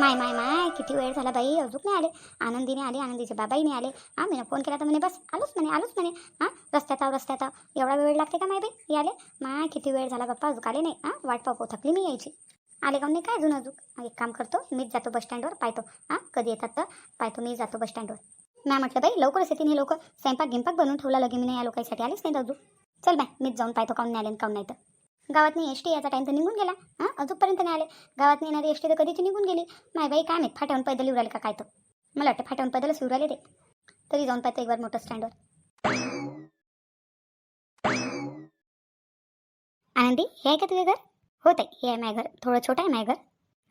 माय माय माय किती वेळ झाला बाई अजून नाही आले. आनंदीने आले आनंदीचे बाबाही नाही आले. हां मी फोन केला तर म्हणे बस आलोच म्हणे आलोच म्हणे. हां रस्त्यात आहो रस्त्यात आव. एवढा वेळ लागते का माय बाई? याले माय किती वेळ झाला बाप्पा अजून आले नाही. हां वाट पाहू थकली मी यायची. आले का नाही काय अजून अजून? एक काम करतो मीच जातो बस स्टँडवर पाहतो. हां कधी येतात तर? पाहतो मी जातो बस स्टँडवर मॅ म्हटलं बाई लवकरच येतील हे लोक. स्वयंपाक गिंपाक बनवून ठेवला लगे मी नाही या लोकांसाठी आलेच नाही अजून. चल बाय मीच जाऊन पाहतो काऊन नाही आले काऊन नाही तर. गावात नाही एस टी याचा टाईम तर निघून गेला. हां अजूनपर्यंत नाही आले. गावात नाही येणारी एस टी तर कधीची निघून गेली. माय बाई काय माहीत फाट्यावून पैदल येऊ राहिले का काय तर. मला वाटतं फाट्यावून पैदलच येऊ राहिले ते. तरी जाऊन पाहतो एक बार मोठं स्टँडवर आनंदी हे आहे का तुझे घर? हो ताई हे आहे माझं घर. थोडं छोटं आहे माझं घर.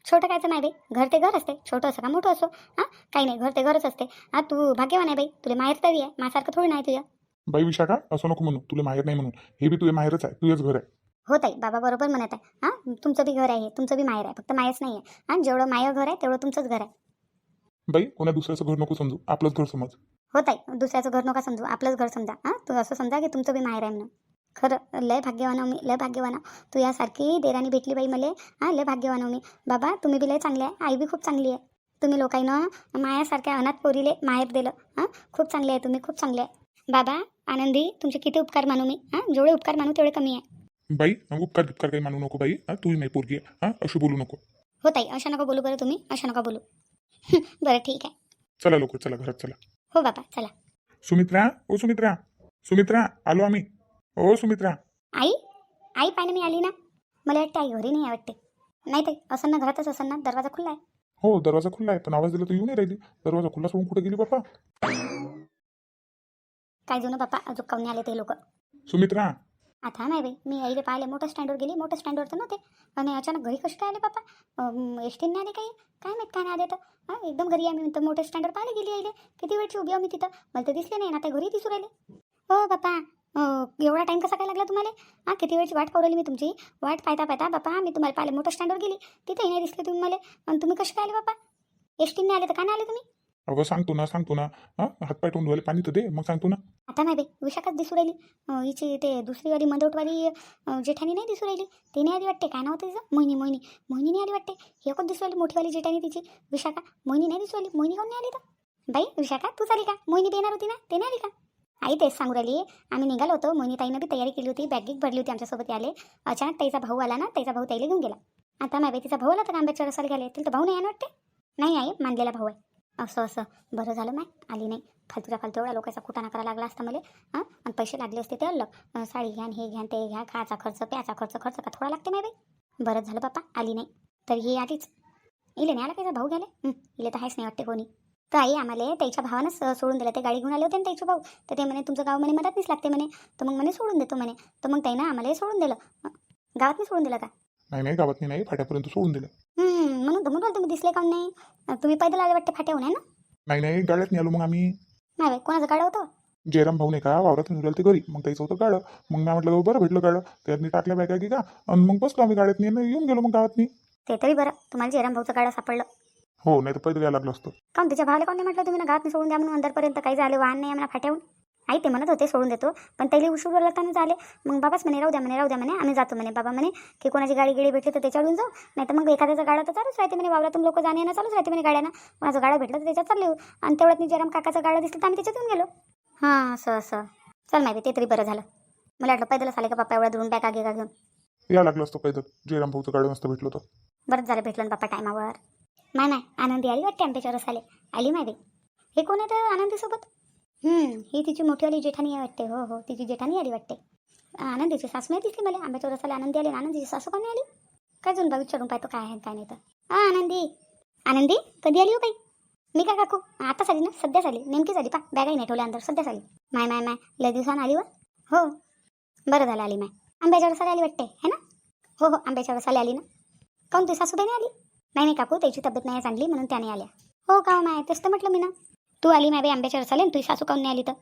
छोटं कायचं नाही बाई. घर ते घर असते. छोटं असं का मोठं असो. हां काही नाही घर ते घरच असते. हां तू भाग्यवान आहे बाई. तुला माहेर तरी आहे. माझ्यासारखं थोडी नाही तुझ्या बाई विशाखा असं नको म्हणू. तुला माहेर नाही म्हणून. हे बी तुझे माहेरच आहे. तुझंच घर आहे. हो ताई बाबा बरोबर म्हणत आहे. हां तुमचं बी घर आहे हे, तुमचं बी माहेर आहे फक्त मायच नाही आहे हां जेवढं मायं घर आहे तेवढं तुमचंच घर आहे. बाई कोणा दुसऱ्याचं घर नको समजू आपलंच घर समज. हो ताई दुसऱ्याचं घर नका समजू आपलंच घर समजा. हां तू असं समजा की तुमचं बी माहेर आहे म्हणून. खरं लय भाग्यवान आहो मी लय भाग्यवान आहो. तू यासारखी देराणी भेटली बाई मले. हां लय भाग्यवान आहो मी. बाबा तुम्ही बी लय चांगले आहे आई बी खूप चांगली आहे. तुम्ही लोकांनं मायासारख्या अनाथ पोरीले माहेर दिलं. हां खूप चांगले आहे तुम्ही खूप चांगले आहे. बाबा आनंदी तुमचे किती उपकार मानू मी? हां जेवढे उपकार मानू तेवढे कमी आहे. बाई उपकार उपकार काही मानू नको बाई. हा तू नाही पोरगी. आहे हा असं बोलू नको. हो ताई अशा नका बोलू बरं तुम्ही अशा नका बोलू. बरं ठीक आहे. चला लवकर चला घरात चला. हो बाबा चला. सुमित्रा ओ सुमित्रा सुमित्रा आलो आम्ही. ओ सुमित्रा. आई आई पाहिजे मी आली ना? मला वाटते आई घरी नाही आहे वाटते. नाही ताई असं ना घरातच असं ना दरवाजा खुला आहे हो दरवाजा खुला आहे पण आवाज दिला तर येऊ नाही राहिली. दरवाजा खुला सोडून कुठे गेली बाप्पा? काय जुनं बाप्पा अजून नाही आले ते लोक? सुमित्रा आता नाही बाई. मी आईले पाहिले मोठं स्टँडवर गेली मोठं स्टँडवर तर नव्हते. आणि अचानक घरी कसे काय आले बाप्पा एस टीने आले काही? काय माहीत काय नाही आले तर? हां एकदम घरी आम्ही तर मोठ्या स्टँडवर पाहिले गेली आईले. किती वेळची उभी आम्ही तिथं? मला तर दिसले नाही ना आता घरी दिसू राहिले. हो बाप्पा एवढा टाईम कसा काय लागला तुम्हाला? हां किती वेळची वाट पावली मी तुमची? वाट पाहता पाहता बाप्पा मी तुम्हाला पाहिले मोठ्या स्टँडवर गेली. तिथेही नाही दिसले तुम्ही मला. आणि तुम्ही कसे काय आले बाप्पा एस टीने आले तर का नाही आले तुम्ही? अगं सांगतो ना सांगतो ना. हा? हातपाय तोंड धुवायला पाणी तर दे मग सांगतो ना. आता नाही बे विशाखाच दिसू राहिली. अं, हिची ते दुसरीवाली मंदवटवाली अं, जेठानी नाही दिसू राहिली. ते नाही आली वाटते काय नाव होतं तिचं? मोहिनी मोहिनी. मोहिनी नाही आली वाटते. हे कोण दिसू राहिली मोठीवाली जेठानी तिची? विशाखा. मोहिनी नाही दिसू राहिली. मोहिनी कोण नाही आली तर? बाई विशाखा तूच आली का? मोहिनी बी येणार होती ना? ते नाही आली का? आई तेच सांगू राहिली. आम्ही निघालो होतो. मोहिनी ताईनं बी तयारी केली होती. बॅग गिग भरली होती आमच्यासोबत आले अचानक ताईचा भाऊ आला ना ताईचा भाऊ ताईला घेऊन गेला. आता माय बाई तिचा भाऊ आला तर आंब्याच्या रसाला गेले तर भाऊ नाही आहे ना वाटते? नाही आई मानलेला भाऊ आहे. असं असं. बरं झालं माय आली नाही. फालतूच्या फालतू एवढ्या लोकांचा खुटाणा करायला लागला असता मला हां? आणि पैसे लागले असते ते अलग. साडी घ्या हे घ्या ते घ्या. खायचा खर्च प्याचा खर्च खर्च का थोडा लागते नाही बाई? बरं झालं बाप्पा. आली नाही. तर ही आलीच. इले नाही आला त्याचा भाऊ गेले? इले तर आहेच नाही वाटते कोणी. तर आई आम्हाला त्याच्या भावानंच सोडून दिलं. ते गाडी घेऊन आले होते ना त्याचे भाऊ. तर ते म्हणे तुमचं गाव म्हणे मदतनीच लागते म्हणे. तर मग म्हणे सोडून देतो म्हणे. तर मग त्यानं आम्हाला सोडून दिलं. गावात नाही सोडून दिलं का? नाही नाही गावात नाही फाट्यापर्यंत सोडून दिलं. म्हणून तर म्हणून तुम्ही दिसले का नाही? तुम्ही पैदल आले वाटते फाट्याहून आहे ना? नाही नाही गाड्यात नाही आलो मग आम्ही. नाही बाई कोणाचं गाडं होतं? जयराम भाऊ नाही का? वावरात निघाल ते घरी. मग त्याचं होतं गाडं. मग मी म्हटलं बरं भेटलं गाडं. त्यांनी टाकल्या बॅगा की का? आणि मग बसलो आम्ही गाड्यात येऊन गेलो मग गावात ते तरी बरं. तुम्हाला जयराम भाऊचं गाडं सापडलं. हो नाही तर पैदल यायला लागलं असतं. काऊन तिच्या भावाला कोणी म्हटलं तुम्ही ना? गावात सोडून द्या म्हणून अंदरपर्यंत काही झाले वाहन नाही आम्हाला फाट्याहून? आई ते म्हणत होते सोडून देतो. पण त्याला उशीर लागताना झाले. मग बाबाच म्हणे राहू द्या म्हणे राहू द्या म्हणे. आम्ही जातो म्हणे बाबा म्हणे की कोणाची गाडी गिडी भेटली तर त्याच्यावरून जाऊ. नाही तर मग एखाद्याचा गाडा तर चालूच राहते म्हणे. वावरातून लोक जाणे येणं चालूच राहते म्हणे गाड्यानं. कोणाचं गाडा भेटलं तर त्याच्यात चालले येऊ. आणि तेवढ्यात मी जयराम काकाचं गाडा दिसलं तर आम्ही त्याच्यातून गेलो. हां असं असं. चल माहिती ते तरी बरं झालं. मला वाटलं पैदलच आले का पप्पा एवढा दुरून बॅगा गिगा घेऊन यायला लागलं असतं पैदल. जयराम भाऊचं गाडं नसतं भेटलं तर बरंच झालं भेटलं ना बाप्पा टायमावर. नाही नाही आनंदी आली वाटते आंब्याच्या रसाले. आली माहिती हे कोण आहे तर आनंदीसोबत? ही तिची मोठीवाली जेठानी आहे वाटते. हो हो. तिची जेठानी आली वाटते. आनंदीची सासू नाही दिसली मला. आंब्याच्या रसाला आनंदी आली. आनंदीची सासू कोणी आली? काय जुन बा विचारून पाहतो काय आहे काय नाही तर. हा आनंदी. आनंदी कधी आली हो बाई? मी काय काकू? आताच आली ना? सध्याच आली. नेमकीच आली. पा बॅगाही नाही ठेवल्या अंदर. सध्याच आली. माय माय माय. लय दिवसानं आली व हो. बरं झालं आली माय. आंब्याच्या रसाला आली वाटते है ना? हो हो. आंब्याच्या रसाला आली ना? काऊन तुझी सासूबाई नाही आली? नाही नाही काकू. त्याची तब्येत नाही चांगली म्हणून त्याने आल्या. हो का हो माय? तेच तर म्हटलं मी ना. तू आली नाही बाई आंब्याच्या रसाले तुझी सासू काऊन नाही आली तर?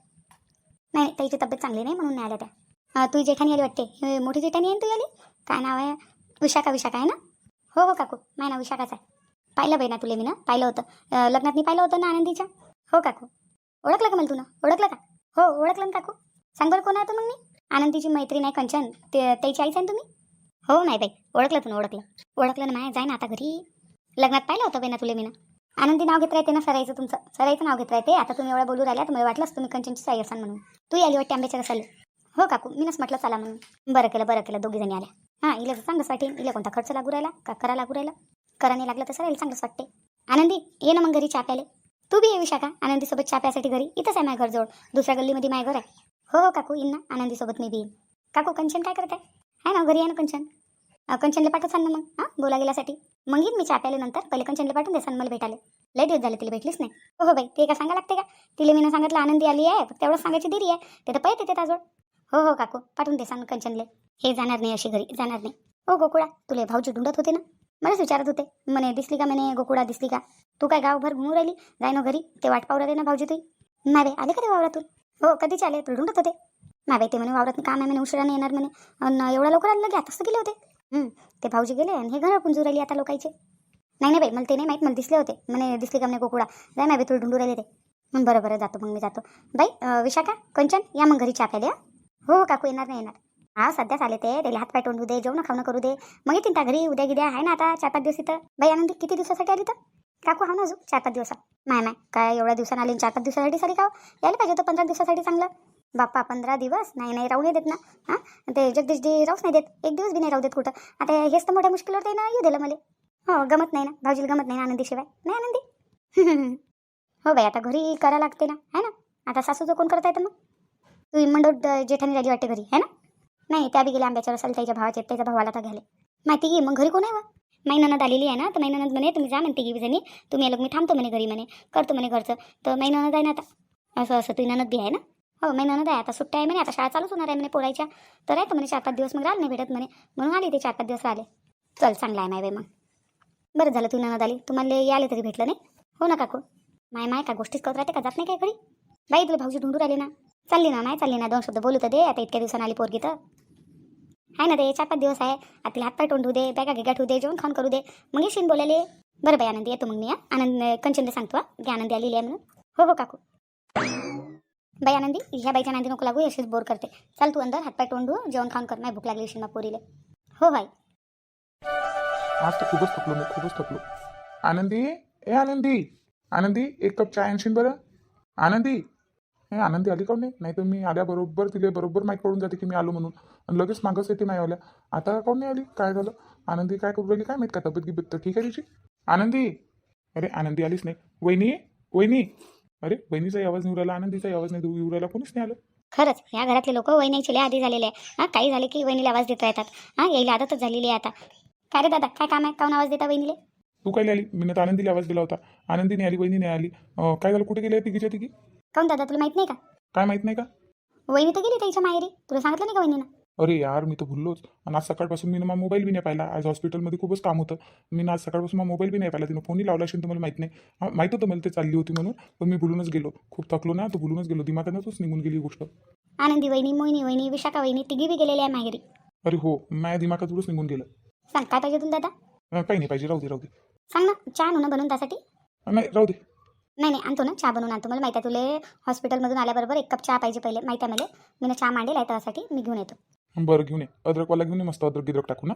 नाही त्याची तब्येत चांगली नाही म्हणून नाही आल्या त्या. अं, तुझी जेठानी आली वाटते. हे मोठी जेठानी आहे ना तू आली? काय नाव आहे? विशाखा विशाखा आहे ना? हो हो काकू. माय ना विशाखाच आहे. पाहिलं बाई ना तुले मी ना? पाहिलं होतं. लग्नात मी पाहिलं होतं ना आनंदीच्या? हो काकू. ओळखलं का मला तुला? ओळखलं का? हो ओळखलं ना काकू. सांग बरं कोण आहे मग मी? आनंदीची मैत्रीण आहे कंचन. ते त्याची आईच आहे ना तुम्ही? हो नाही बाई. ओळखलं तुला ओळखलं. ओळखलं ना माय? जाय ना आता घरी. लग्नात पाहिलं होतं बेना तुले ना? आनंदी नाव घेत राहते ना सरायचं तुमचं? सरायचं नाव घेत राहते आता तुम्ही एवढा बोलू राहिला तर मला वाटलंच तुम्ही कंचनची साई असाल म्हणून. तू आली वाटते आंब्याच्या रसाले हो काकू मीनच म्हटलं चला म्हणून. बरं केलं बरं केलं. दोघी जणी आल्या. हां इला तर चांगलंच वाटेल. इला कोणता खर्च लागू राहिला? का करा लागू राहिला? करा नाही लागलं तर सरायला चांगलंच वाटते. आनंदी ये ना मग घरी चहा प्याले तू बी ये विशाखा आनंदीसोबत चहा प्यासाठी घरी. इथंच आहे माझ्या घरजवळ. दुसऱ्या गल्लीमध्ये माझ्या घर आहे हो हो काकू येईन ना. आनंदीसोबत मी बी येईन. काकू कंचन काय करत आहे ना घरी आहे ना कंचन? कंचनला पाठवसान ना मग? हां? बोला गेल्यासाठी. मग येईन मी चहा प्याले नंतर. पहिले कंचनला पाठवून देसान मला भेटाले लय दिवस झाले तिला भेटलीच नाही. हो हो बाई ते का सांगा लागते का? तिला मी सांगितलं आनंदी आली आहे फक्त एवढं सांगायची देरी आहे. ते तर पैत येते त्याजवळ हो हो काकू पाठवून देसान कंचनले. हे जाणार नाही अशी घरी जाणार नाही. हो गोकुळा तुले भाऊजी ढुंडत होते ना? मलाच विचारत होते. म्हणे दिसली का म्हणे गोकुळा दिसली का? तू काय गावभर घुमू राहिली? जाय ना घरी? ते वाट पाहू राहिले ना भाऊजी तुई? नावे आले का ते वावरातून? हो कधीच आले? तुला ढुंडत होते. नाही ते म्हणे वावरात काम आहे म्हणे उशिराने येणार म्हणे. एवढ्या लवकर आलं लगे आताच गेले होते. ते भाऊजी गेले आणि हे घर पुंजू राहिली आता लोकांचे. नाही नाही बाई मला ते नाही माहीत मला दिसले होते. म्हणे दिसले का म्हणे कोकुडा? जाय नाही बाई तुला ढुंडू राहिले ते. मग बरं बरं जातो मग मी जातो. बाई विशाखा कंचन या मग घरी चहा प्याले हो, हो काकू येणार नाही येणार. हा सध्याच आले ते. त्याला हातपाय तोंडू दे जेवण खावणं करू दे. मग येतील त्या घरी उद्या गिद्या आहे ना आता चार पाच दिवस इथं. बाई आनंदी किती दिवसासाठी आली तर? काकू हा ना अजून चार पाच दिवसात. माय माय काय एवढ्या दिवसानं आली आणि चार पाच दिवसासाठी सारी का यायला पाहिजे होतं पंधरा दिवसासाठी चांगलं. बाप्पा पंधरा दिवस? नाही नाही राहू नाही देत ना. हां? ते जगदीशजी राहूच नाही देत. एक दिवस बी नाही राहू देत कुठं. आता हेच तर मोठ्या मुश्किलवर ते ना येऊ दिलं मला. हो गमत नाही ना. भाऊजीला गमत नाही ना आनंदीशिवाय नाही आनंदी? हो बाई आता घरी करा लागते ना. है ना? आता सासूचं कोण करता येतं मग? तू इमंडोट जेठानी राहिली वाटते घरी है ना? नाही त्या बी गेल्या आंब्याच्या रसाला त्याच्या भावाचे त्याच्या भावाला तर घ्याले माहिती घे मग घरी कोण आहे वा? माई ननद आलेली आहे ना तर माई ननद म्हणे तुम्ही जा म्हणते की जणी तुम्ही आलो मी थांबतो म्हणे घरी म्हणे. करतो म्हणे घरचं. तर माई ननद आहे ना आता. असं असं तुझी ननद बी आहे ना? हो मी ननद आहे आता सुट्ट्या आहे म्हणे आता शाळा चालूच होणार आहे म्हणे पोरायच्या. तर आहे तर म्हणे चार पाच दिवस मग राहिले नाही भेटत म्हणे. म्हणून आली ते चार पाच दिवस राहिले. चल चांगला आहे माय बाई मग. बरं झालं तू ननद आली. तुम्हाला याले तरी भेटलं नाही. हो ना काकू? माय माय का गोष्टीच करत राहते का? जात नाही काय घरी? बाई तुला भाऊजी ढुंढू राहिले ना. चालली ना माय चालली ना. दोन शब्द बोलू तर दे. आता इतक्या दिवसानं आली पोरगी तर. आहे ना ते चार पाच दिवस आहे. आता तिला हातपाय तोंडू दे बॅगा गिगा ठेवू दे जेवण खाऊन करू दे. मग येशील बोलायले. बरं बाई आनंदी येतो मग मी हा. आनंद कंचनला सांगतो हा. की आनंदी आलेली आहे म्हणून. हो हो काकू. बाई आनंदी ह्या बाईच्या नांदी नको लागू अशीच बोर करते. चाल तू अंदर हातपाय तोंडू जेवण खाऊन कर नाही भूक लागली असेल पोरीले. हो बाई. आज तर खूपच थकलो मी खूपच थकलो. आनंदी ए आनंदी आनंदी एक कप चाय आणशील बरं? आनंदी हे आनंदी आली काऊन नाही? नाही तर मी आल्याबरोबर तिला बरोबर माहीत पडून जाते की मी आलो म्हणून. आणि लगेच मागच येते नाही आल्या आता काऊन नाही आली? काय झालं? आनंदी काय करू राहिली? काय माहीत का तब्येत गिब्येत तर ठीक आहे तिची. आनंदी अरे आनंदी आलीच नाही. वहिनी वहिनी. अरे वहिनीचाही आवाज नाही राहिला आनंदीचाही आवाज नाही येऊ राहिला कोणीच नाही आलं. खरंच या घरातले लोक वहिनीचे लय आधी झालेले आहे हां काही झाले की वहिनीला आवाज देत राहतात हां यायला आदतच झालेली आहे आता. काय रे दादा काय काम आहे? काऊन आवाज देता वहिनीले? तू काय आली? मी तर आनंदीला आवाज दिला होता. आनंदी नाही आली वहिनी नाही आली. अं, काय झालं? कुठे गेली तिघीच्या तिघी? काऊन दादा तुला माहीत नाही का? काय माहीत नाही का? वहिनी तर गेली त्याच्या माहेरी. तुला सांगितलं नाही का वहिनीनं? अरे यार मी तर भुललोच. आणि आज सकाळपासून मी ना मोबाईल बी नाही पाहिला. आज हॉस्पिटलमध्ये खूपच काम होतं. मी ना आज सकाळपासून मोबाईल बी नाही पाहिला. तिनं फोनही लावला असेल तर मला माहीत नाही. माहीत होतं मला ते चालली होती म्हणून पण मी भुलूनच गेलो. खूप थकलो ना तर भुलूनच गेलो. दिमागातच निघून गेली गोष्ट. आनंदी वहिनी मोहिनी वहिनी विशाखा वहिनी तिघी बी गेलेली आहे माहेरी. अरे हो माझ्या दिमागातूनच निघून गेलं. सांग काय पाहिजे तुला दादा? काही नाही पाहिजे. राहू दे राहू दे. सांग ना चहा आणू ना बनवून त्यासाठी? नाही राहू दे. नाही नाही आणतो ना चहा बनवून आणतो. मला माहिती आहे तुले हॉस्पिटलमधून आल्याबरोबर एक कप चहा पाहिजे पहिले. माहिती आहे मला. मी ना चहा मांडेल आहे त्यासाठी. मी घेऊन येतो. बरं घेऊन ये. अद्रकवाला घेऊन ये मस्त अद्रक गिद्रक टाकू ना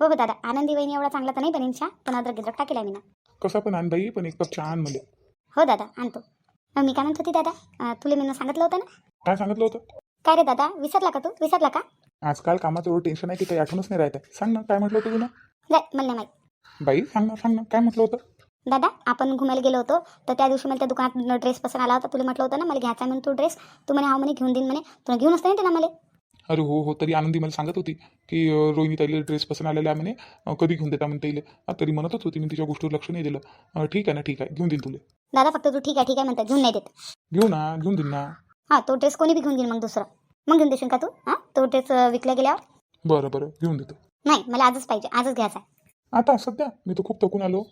हो हो दादा आनंदी वहिनी एवढा चांगला तर नाही बनेन चहा पण अद्रक गिद्रक टाकेल मी ना. कसा पण आण बाई पण एक कप आण मला. हो दादा आणतो. अं, मी काय म्हणत होती दादा अं, तुला मी सांगितलं होतं ना? काय सांगितलं होतं? काय रे दादा विसरला का तू? विसरला का? आजकाल कामाचं एवढं टेन्शन आहे की काही आठवणच नाही राहत आहे सांग ना काय म्हटलं होतं तुला? नाही मला नाही माहीत. बाई सांग ना सांग ना काय म्हटलं होतं? दादा आपण घुमायला गेलो होतो तर त्या दिवशी मला त्या दुकानात ड्रेस पसंत आला होता. तुला म्हटलं होतं ना मला घ्यायचा आहे म्हणून तू ड्रेस तू म्हणे हा म्हणे घेऊन देईन म्हणे. तुला घेऊन असतं ना मला? अरे हो हो तरी आनंदी मला सांगत होती की रोहिणी ताईला ड्रेस पसंत आलेला आहे म्हणे. कधी घेऊन देता म्हणे ताईले अं, तरी म्हणतच होती मी तिच्या गोष्टीवर लक्ष नाही दिलं. ठीक आहे ना ठीक आहे घेऊन देईन तुला. दादा फक्त तू ठीक आहे ठीक आहे म्हणता घेऊन नाही देत. घेऊ ना घेऊन देईन ना. हां तो ड्रेस कोणी बी घेऊन घेईन मग दुसरा. मग घेऊन देशील का तू? हां तो ड्रेस विकल्या गेल्यावर? बरं बरं घेऊन देतो. नाही मला आजच पाहिजे आजच घ्यायचा आहे. आता सध्या? मी तर खूप थकून आलो.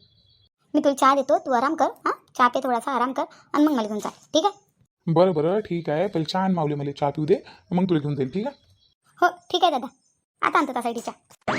मी तुला चहा देतो तू आराम कर हां. चहा पे थोडासा आराम कर आणि मग मला घेऊन जा. ठीक आहे? बरं बरं ठीक आहे. पहिले आण मावले मला चहा पिऊ दे मग तुला घेऊन जाईल ठीक आहे? हो ठीक आहे दादा. आता आणतो त्यासाठी चहा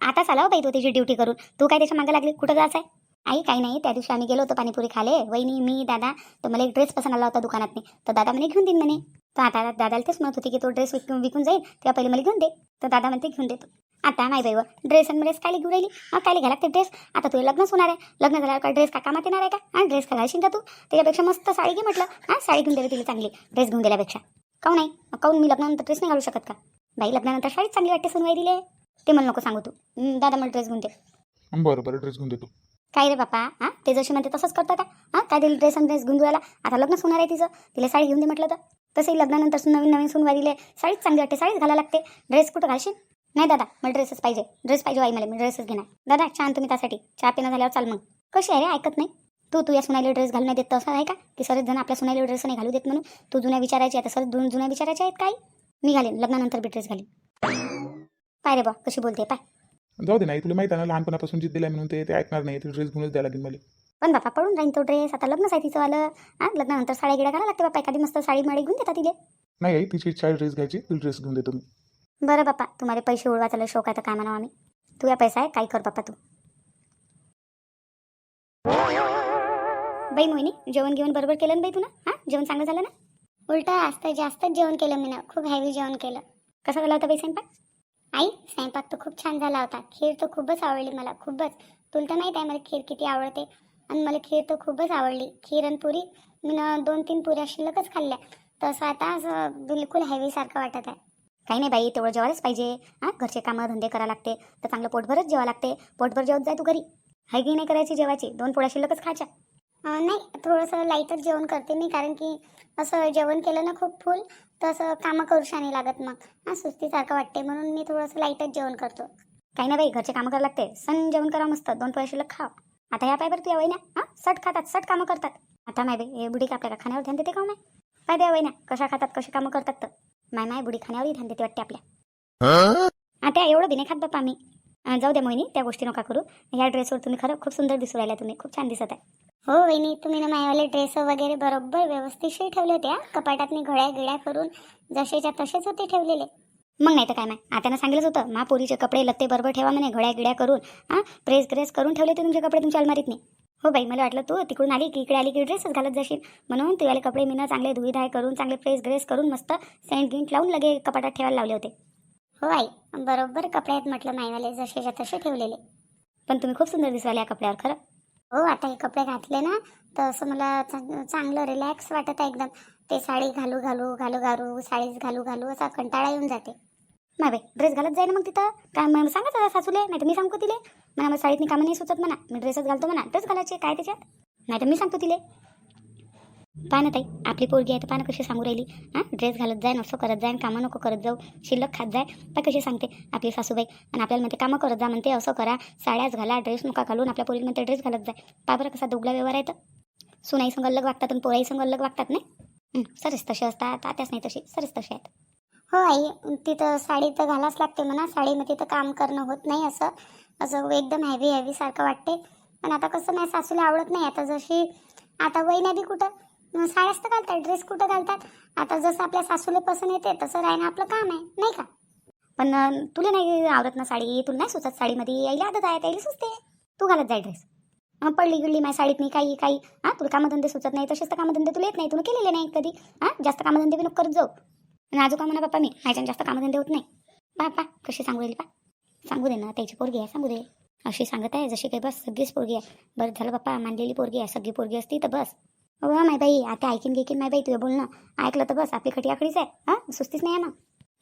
आता चाला हो बाई तू त्याची ड्युटी करून. तू काय त्याच्यामागे लागली? कुठं जायचं आहे आई काही नाही. त्या दिवशी आम्ही गेलो होतो पाणीपुरी खाले वहिनी मी दादा तर मला एक ड्रेस पसंत आला होता दुकानात तर दादा म्हणे घेऊन देईन म्हणे. तर आता दादाला तेच म्हणत होती की तो ड्रेस विकून विकून जाईल तेव्हा पहिले मला घेऊन दे. तर दादा म्हणते घेऊन देतो. आता नाही बाईवर ड्रेस आणि ड्रेस काय घेऊन राहिली? मग काय घ्यायला ते ड्रेस आता तुला लग्नच होणार आहे. लग्न झाल्यावर काय ड्रेस का कामात येणार आहे का? हा ड्रेस का घालशील का तू? त्याच्यापेक्षा मस्त साडी घे म्हटलं. हा साडी घेऊन दिली तिला चांगली. ड्रेस घेऊन दिल्यापेक्षा काहून नाही काहून मी लग्नानंतर ड्रेस नाही घालू शकत का? बाई लग्नानंतर साडीच चांगली वाटते सुनवाई दिले ते मला नको सांगू तू. दादा मला ड्रेस घेऊन दे. बरं बरं ड्रेस घेऊन देतो. काय रे बापा? हा? ते जशी म्हणते तसंच करतं का? हा? काय दिली ड्रेस आणि ड्रेस घेऊन द्यायला आता लग्नच होणार आहे तिचं. तिला साडी घेऊन दे म्हटलं तर. तसंही लग्नानंतर सुन- नवीन नवीन सुनवारीले साडीच चांगली वाटते साडीच घालायला लागते. ड्रेस कुठं घालशील? नाही दादा मला ड्रेसच पाहिजे. ड्रेस पाहिजे आई मला मी ड्रेसच घेणार. दादा छान तुम्ही त्यासाठी. चहा पिणं झाल्यावर चाल मग. कशी आहे रे? ऐकत नाही? तू तू या सुनायला ड्रेस घालून देत तसं आहे का? की सरच जण आपल्या सुनायला ड्रेस नाही घालू देत म्हणून तू जुन्या विचारायची आता सरच जुन- जुन्या विचारायच्या आहेत काय मी घालेन लग्नानंतर बी ड्रेस घालीन. पाय रे बा कशी बोलते पाय. जाऊ दे नाही तुला माहिती आहे ना लहानपणापासून जिद्द दिलाय म्हणून ते ते ऐकणार नाही ते ड्रेस घेऊनच द्यायला लागेल मला. पण बापा पडून राहीन तो ड्रेस आता लग्नच आहे तिचं आलं. हा लग्नानंतर साड्या गिड्या घाला लागते बापा एखादी मस्त साडी माडी घेऊन देतात तिले. नाही आई तिची इच्छा ड्रेस घ्यायची तिला ड्रेस घेऊन देतो मी बरं बापा तुम्हाला पैसे उडवायचा लय शौक आहे तर काय म्हणावं आम्ही? तू या पैसा आहे काय कर बापा तू. बाई मोहिनी जेवण घेऊन बरोबर केलं ना बाई तुला? हां? जेवण चांगलं झालं ना? उलट आज जास्तच जेवण केलं मी ना खूप हेवी जेवण केलं. कसा झाला होता बाई स्वयंपाक? आई स्वयंपाक तर खूप छान झाला होता. खीर तर खूपच आवडली मला खूपच. तुला तर माहीत आहे मला खीर किती आवडते. आणि मला खीर तर खूपच आवडली. खीर आणि पुरी मी ना दोन तीन पुऱ्या शिल्लकच खाल्ल्या. तसं आता असं बिलकुल हेवीसारखं वाटत आहे. काही नाही बाई तेवढं जेवायलाच पाहिजे. हां? घरचे कामं धंदे करा लागते. तर चांगलं पोटभरच जेवा लागते. पोटभर जेवत जाय तू घरी. हाय की नाही करायची जेवायची? दोन पोळ्या शिल्लकच खायच्या. नाही थोडंसं लाईटच जेवण करते मी कारण की असं जेवण केलं ना खूप फुल तर असं कामं करू नाही लागत मग. हां सुस्तीसारखं वाटते म्हणून मी थोडंसं लाईटच जेवण करतो. काही नाही बाई घरचे कामं करावं लागते. सण जेवण करा मस्त दोन पैसे शिल्लक खाव. आता या पाय तू या वहिन्या हां? सट खातात सट कामं करतात. आता माय बाई हे बुडी का आपल्याला खाण्यावर ध्यान देते का हो माय? काय द्या वहिन्या कशा खातात कशी कामं करतात तर. माय माय बुडी खाण्यावरही ध्यान देते वाटते आपल्या. आता एवढं बिने खात बाप्पा आम्ही जाऊ द्या मोहिनी त्या गोष्टी नका करू. या ड्रेसवर तुम्ही खरं खूप सुंदर दिसू राहिल्या तुम्ही खूप छान दिसत आहे. हो वहिनी तुम्ही ना माझ्यावाले ड्रेस वगैरे बरोबर व्यवस्थितशीर ठेवले होते हा कपाटात मी घड्या गिड्या करून जसेच्या तसेच होते ठेवलेले. मग नाही तर काय माय? आत्यानं सांगितलंच होतं मा पोरीचे कपडे लत्ते बरोबर ठेवा म्हणे घड्या गिड्या करून हां प्रेस ग्रेस करून ठेवले होते तुमचे कपडे तुमच्या अलमारीत नाही हो बाई मला वाटलं तू तिकडून आली की इकडे आली की ड्रेसच घालत जाशील. म्हणून तुझ्याले कपडे मी ना चांगले धुईधाय करून चांगले प्रेस ग्रेस करून मस्त सेंट गिंट लावून लगे कपाटात ठेवायला लावले होते. हो आई बरोबर कपडे आहेत म्हटलं मायवाले जसेच्या तसे ठेवलेले. पण तुम्ही खूप सुंदर दिसवाले या कपड्यावर खरं? हो आता हे कपडे घातले ना तर असं मला चांग- चांगलं रिलॅक्स वाटत आहे एकदम. ते साडी घालू घालू घालू घालू साडीच घालू घालू असा कंटाळा येऊन जाते. नाही ड्रेस घालत जाईल मग तिथं? काय मग सांगा जरा सासूले नाही तर मी सांगतो तिले. म्हणा मग साडीतनी कामं नाही सुचत म्हणा. मी ड्रेसच घालतो म्हणा. ड्रेस घालायचे काय त्याच्यात? नाही तर मी सांगतो तिले. पहा ना ताई आपली पोरगी आहे तर पहा ना कशी सांगू राहिली. हां ड्रेस घालत जाय नसं करत जाय कामं नको करत जाऊ. शिल्लक खात जाय. पण कशी सांगते आपली सासूबाई. आणि आपल्याला म्हणते कामं करत जा म्हणते असं करा साड्याच घाला ड्रेस नका घालून आपल्या पोरीला म्हणते ड्रेस घालत जाय. पहा बरं कसा दोघला व्यवहार आहे तर. सुनाई संग अलग वागतात आणि पोराई संग अलग वागतात नाही सरस सरच तसे असतात आत्याच नाही तशी सरच तसे आहेत. हो आई तिथं साडी तर घालाच लागते म्हणा साडीमध्ये तर काम करणं होत नाही असं. असं एकदम हॅवी हॅवी सारखं वाटते. पण आता कसं नाही सासूला आवडत नाही आता जशी आता वहिन्या बी कुठं. साड्याच तर घालतात ड्रेस कुठं घालतात? आता जसं आपल्या सासूला पसंत येते तसं राहणं आपलं काम आहे नाही का? पण तुला नाही आवडत ना साडी? तुला नाही सुचत साडीमध्ये? यायला आदत आहे त्याला सुचते. तू घालत जाय ड्रेस पडली गिडली माझ्या साडीत नाही काही काही. हां तुला कामधंदे सुचत नाही तसेच तर कामधंदे तुला येत नाही तुला केलेले नाही कधी. हां जास्त कामधंदे बी नको करत जाऊ. आणि आजू का म्हणा बाप्पा मी माझ्यानं जास्त कामधंदे होत नाही. बाप्पा कशी सांगू येईल पा? सांगू दे ना त्याची पोरगी आहे सांगू दे. अशी सांगत आहे जशी काही बस सगळीच पोरगी आहे. बरं झालं बाप्पा मानलेली पोरगी आहे सगळी पोरगी असती तर बस. हो माय बाई आता ऐकीन घेकीन माय बाई तुझं बोलणं. ऐकलं तर बस आपली खटी आकडीच आहे. हां सुस्तीच नाही आहे ना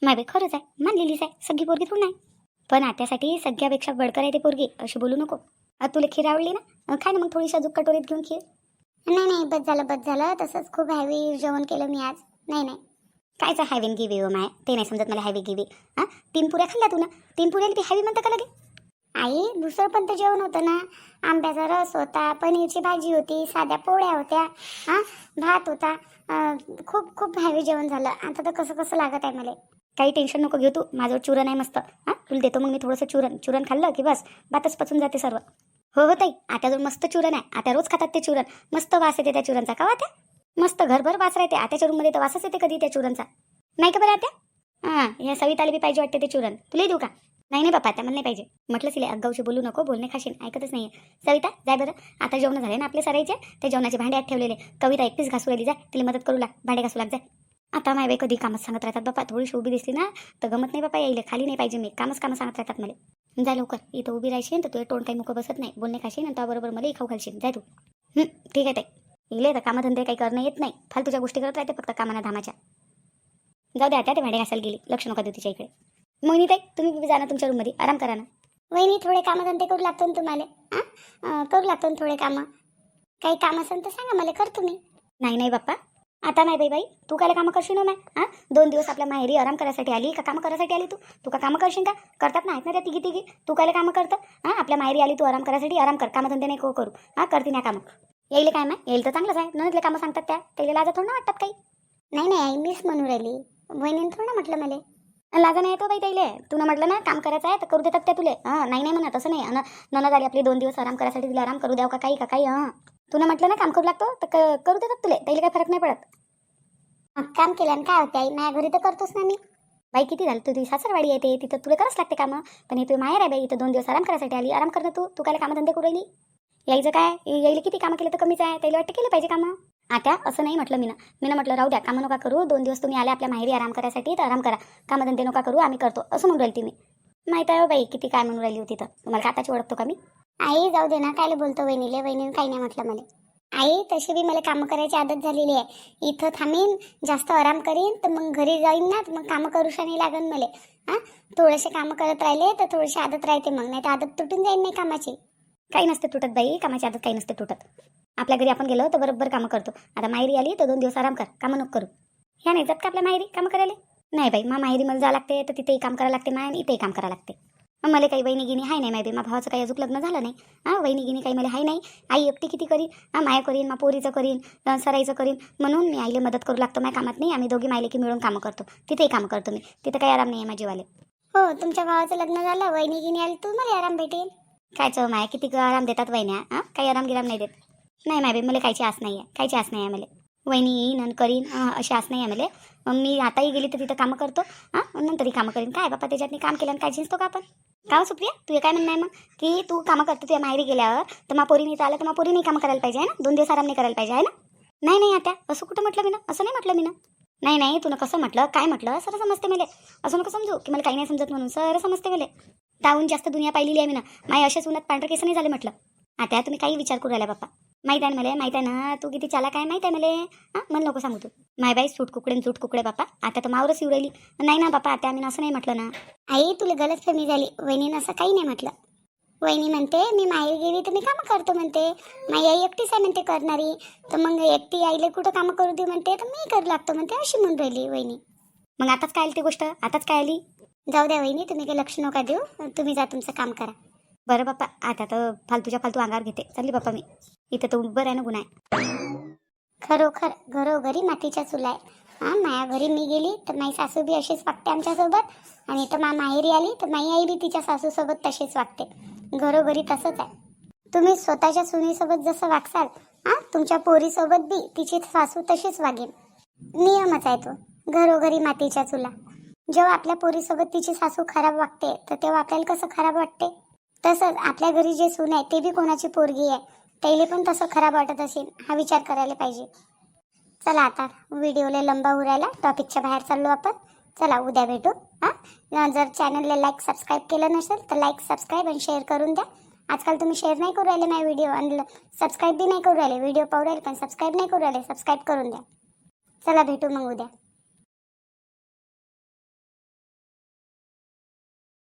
माय बाई खरंच आहे मानलेलीच आहे सगळी पोरगी थोडी नाही. पण आत्यासाठी सगळ्यापेक्षा बडकर आहे ते पोरगी अशी बोलू नको. अ, तुला खीर आवडली ना? खा ना मग थोडीशी अजून कटोरीत घेऊन खीर. नाही नाही बस झालं बस झालं. तसंच खूप हॅवी जेवण केलं मी आज. नाही नाही. कायचं हॅवीन गिवी हो माय? ते नाही समजत मला हॅवी गिवी हां तीन पुऱ्या खाल्ल्या तू ना? तीन पुऱ्याला ती हॅवी म्हणतं का लगे? आई दुसरं पण तर जेवण होतं ना. आंब्याचा रस होता पनीरची भाजी होती साध्या पोळ्या होत्या. हां भात होता. खूप खूप हॅवी जेवण झालं. आता तर कसं कसं लागत आहे मला. काही टेन्शन नको घेऊ तू. माझं चुरण आहे मस्त. हां तुला देतो मग मी थोडंसं चुरण. चुरण खाल्लं की बस बातच पचून जाते सर्व. हो हो ताई आता मस्त चुरण आहे. आता रोज खातात ते चुरण. मस्त वास येते त्या चुरणचा. का हो वात्या मस्त घरभर वास राहते. आत्याच्या रूममध्ये तर वासच येते कधी त्या चुरणचा. नाही का बरं आत्या? हां ह्या सविताला बी पाहिजे वाटते ते चुरण. तुला देऊ का? नाही नाही बापा त्या नाही पाहिजे. म्हटलं सिले अगाऊशी बोलू नको बोलणे खाशील ऐकतच नाही सविता जाय बरं. आता जेवण झाले ना आपले सरायचे? ते जेवणाचे भांडे आत ठेवलेले. कविता एकटीच घासू राहिली जाय. तिला मदत करू लाग भांडे घासू लाग जाय. आता माय बाई कधी कामच सांगत राहतात बापा. थोडीशी उभी दिसली ना तर गमत नाही बापा यायला. खाली नाही पाहिजे मी. कामच कामं सांगत राहतात मला. जा लवकर. इथं उभी राहशील तर तुझे तोंड काही मुख बसत नाही. बोलणे खाशीन आणि त्याबरोबर मला खाऊ घालशील जाय तू. ठीक आहे ताई. इले तर कामधंदे काही करणं येत नाही. फालतूच्या गोष्टी करत राहते फक्त कामाना धामाच्या. जाऊ द्या आता ते भांडे घासायला गेली. लक्ष नका देऊ तिच्या इकडे. मोहिनी ताई तुम्ही जा ना तुमच्या रूममध्ये आराम करा ना. वहिनी थोडे कामधंदे करू लागतो ना तुम्हाला? हां करू लागतो ना थोडे कामं. काही काम असेल तर सांगा मला करतो मी. नाही नाही बाप्पा. आता नाही बाई बाई. तू काय कामं करशील ना हां दोन दिवस आपल्या माहेरी आराम करायसाठी आली का? कामं करायसाठी आली तू? तू का कामं करशील का? करतात ना आहेत ना त्या तिघी तिघी. तू काय कामं करतं? हां आपल्या माहेरी आली तू आराम करायसाठी? आराम कर. कामधंदे नाही को करू. हां करते ना कामं. येईल काय ना येईल तर चांगलंच आहे. नवीतले कामं सांगतात त्या. त्याला लाजा थोडं ना वाटतात काही. नाही नाही मीच म्हणून राहिली. वहिनीनं थोडं ना म्हटलं मला. लाजा नाही येतो बाई त्याईले तुला म्हटलं ना काम करायचं आहे तर करू देतात त्या तुले. हां नाही नाही म्हणत असं नाही. अन ननद आली आपली दोन दिवस आराम करायसाठी तिला आराम करू द्याव का काही का काही हां. तुला म्हटलं ना काम करू लागतो तर क- करू देतात तुले. त्याला काही फरक नाही पडत. काम केल्यानं काय होते आई माझ्या घरी तर करतोच ना मी. बाई किती झालं? तुझी सासरवाडी येते तिथं तुला करावंच लागते कामं. पण हे तुझी माहेर आहे बाई. इथं दोन दिवस आराम करायसाठी आली. आराम करणं तू. तू काय कामधंदे करू राहिली? यायचं काय? यायला किती कामं केलं तर कमीच आहे? त्याला वाटतं केलं पाहिजे कामं. आता असं नाही म्हटलं मी ना मी ना म्हटलं राहू द्या कामं नका करू. दोन दिवस तुम्ही आले आपल्या माहेरी आराम करायसाठी तर आराम करा. कामधंदे नका करू आम्ही करतो. असं म्हणून राहिली ती मी. माहीत आहे हो बाई किती काय म्हणून राहिली होती तर. तुम्हाला आताची ओळखतो का मी? आई जाऊ दे ना कायला बोलतो वहिनीले वहिनीने काही नाही म्हटलं मला. आई तशी बी मला कामं करायची आदत झालेली आहे. इथं थांबीन जास्त आराम करीन तर मग घरी जाईन ना तर मग कामं करूशा नाही लागन मला. हां? थोडेसे कामं करत राहिले तर थोडीशी आदत राहते मग नाही तर आदत तुटून जाईन नाही कामाची. काही नसते तुटत बाई कामाची आदत काही नसते तुटत. आपल्या घरी आपण गेलो तर बरोबर कामं करतो. आता माहेरी आली तर दोन दिवस आराम कर. कामं नको करू. ह्या नाही जात का आपल्या माहेरी कामं करायला? नाही बाई मा माहेरी मला जावं लागते तर तिथेही काम करावं लागते माय आणि इथेही काम करावं लागते मग मला काही वहिनी गिनी आहे नाही माहिती मा भावाचं काही अजून लग्न झालं नाही. हां वहिनी गिनी काही मला आहे नाही. आई एकटी किती करीन? हां माया करीन मा पोरीचं करीन सराईचं करीन. म्हणून मी आईला मदत करू लागतो माझ्या कामात नाही. आम्ही दोघी मायले की मिळून कामं करतो. तिथेही कामं करतो मी. तिथं काही आराम नाही आहे माझीवाले हो तुमच्या भावाचं लग्न झालं वहिनी गिनी आली तू मला आराम भेटेल कायचं माया? किती आराम देतात वहिन्या हां? काही आराम गिराम नाही देत. नाही माय बाई मला कायची आस नाही आहे कायची आस नाही आहे मला. वहिनी येईन आणि करीन अशी आस नाही आहे मला. मग मी आताही गेली तर तिथं कामं करतो हां नंतरही कामं करीन. काय बापा त्याच्यातनी काम केलं आणि काय जिंचतो का आपण? का हो सुप्रिया? तुझे काय म्हणणं आहे मग? की तू कामं करतो तुझ्या माहेरी गेल्यावर तर मग पोरीने आलं तर मग पोरीने कामं करायला पाहिजे आहे ना? दोन दिवस आराम नाही करायला पाहिजे आहे ना? नाही नाही आता असं कुठं म्हटलं मी ना असं नाही म्हटलं मी ना नाही नाही तुला कसं म्हटलं काय म्हटलं सर समजते मला. असं नको समजू की मला काही नाही समजत म्हणून सर समजते मला. त्याहून जास्त दुनिया पाहिलेली आहे मी ना माय अशाच उन्हात पांढरे केस नाही झाले म्हटलं. आता तुम्ही काही विचार करू राहिला बाप्पा. माहीत आहे ना मला माहीत आहे ना तू किती चाला काय माहीत आहे मला? हां मला नको सांगू तू. माय बाई सूट कुकडे सूट कुकडे बापा. आता तर मावरच येऊ राहिली नाही ना बापा आता आम्ही असं नाही म्हटलं ना. आई तुला गलत कमी झाली. वहिनीनं असं काही नाही म्हटलं. वहिनी म्हणते मी माहेर गेली तर मी कामं करतो म्हणते. माई आई एकटीच आहे म्हणते करणारी. तर मग एकटी आईला कुठं कामं करू देऊ म्हणते? तर मी करू लागतो म्हणते. अशी म्हणून राहिली वहिनी. मग आताच काय आली ती गोष्ट? आताच काय आली? जाऊ द्या वहिनी तुम्ही काही लक्ष नका देऊ. तुम्ही जा तुमचं काम करा. बरं बाप्पा आता तर फालतूच्या फालतू अंगावर घेते. चालली बाप्पा मी. इथं तर बरं आहे ना गुन्हा आहे. खरोखर घरोघरी मातीच्या चुला आहे. हां माया घरी मी गेली तर माझी सासू बी अशीच वागते आमच्यासोबत. आणि इथं मा माहेरी आली तर माई आई बी तिच्या सासूसोबत तशीच वागते. घरोघरी तसंच आहे. तुम्ही स्वतःच्या सुनीसोबत जसं वागसाल हां तुमच्या पोरीसोबत बी तिची सासू तशीच वागेल नियमच आहे तो. घरोघरी मातीच्या चुला. जेव्हा आपल्या पोरीसोबत तिची सासू खराब वागते तर तेव्हा आपल्याला कसं खराब वाटते? तसंच आपल्या घरी जे सून आहे ते बी कोणाची पोरगी आहे त्याला पण तसं खराब वाटत असेल हा विचार करायला पाहिजे. चला आता व्हिडिओला लंबा उरायला टॉपिकच्या बाहेर चाललो आपण. चला उद्या भेटू हां? जर चॅनलला लाईक सबस्क्राईब केलं नसेल तर लाईक सबस्क्राईब आणि शेअर करून द्या. आजकाल तुम्ही शेअर नाही करू राहिले नाही व्हिडिओ आणि सबस्क्राईब बी नाही करू राहिले व्हिडिओ पाहू राहिले पण सबस्क्राईब नाही करू राहिले सबस्क्राईब करून द्या. चला भेटू मग उद्या.